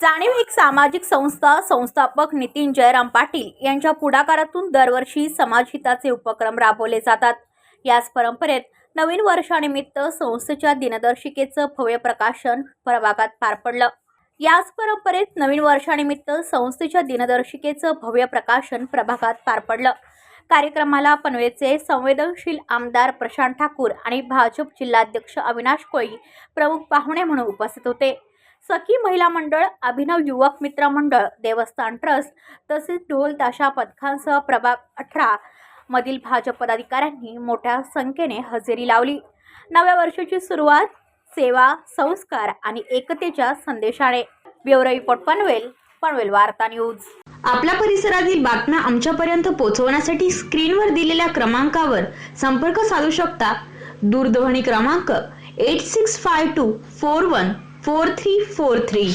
जाणीव एक सामाजिक संस्था संस्थापक नितीन जयराम पाटील यांच्या पुढाकारातून दरवर्षी समाजहिताचे उपक्रम राबवले जातात. याच परंपरेत नवीन वर्षानिमित्त संस्थेच्या दिनदर्शिकेचं भव्य प्रकाशन प्रभागात पार पडलं. याच परंपरेत नवीन वर्षानिमित्त संस्थेच्या दिनदर्शिकेचं भव्य प्रकाशन प्रभागात पार पडलं. कार्यक्रमाला पनवेलचे संवेदनशील आमदार प्रशांत ठाकूर आणि भाजप जिल्हाध्यक्ष अविनाश कोळी प्रमुख पाहुणे म्हणून उपस्थित होते. सखी महिला मंडळ अभिनव युवक मित्र मंडळ देवस्थान ट्रस्ट तसेच ढोल ताशा पथकांसह प्रभाग अठरा मधील भाजप पदाधिकाऱ्यांनी मोठ्या संख्येने हजेरी लावली. नव्या वर्षाची सुरुवात सेवा संस्कार आणि एकतेच्या संदेशाने. ब्युरो रिपोर्ट पनवेल पनवेल वार्ता न्यूज. आपल्या परिसरातील बातम्या आमच्यापर्यंत पोहोचवण्यासाठी स्क्रीनवर दिलेल्या क्रमांकावर संपर्क साधू शकता. दूरध्वनी क्रमांक eight six five two four one four three four three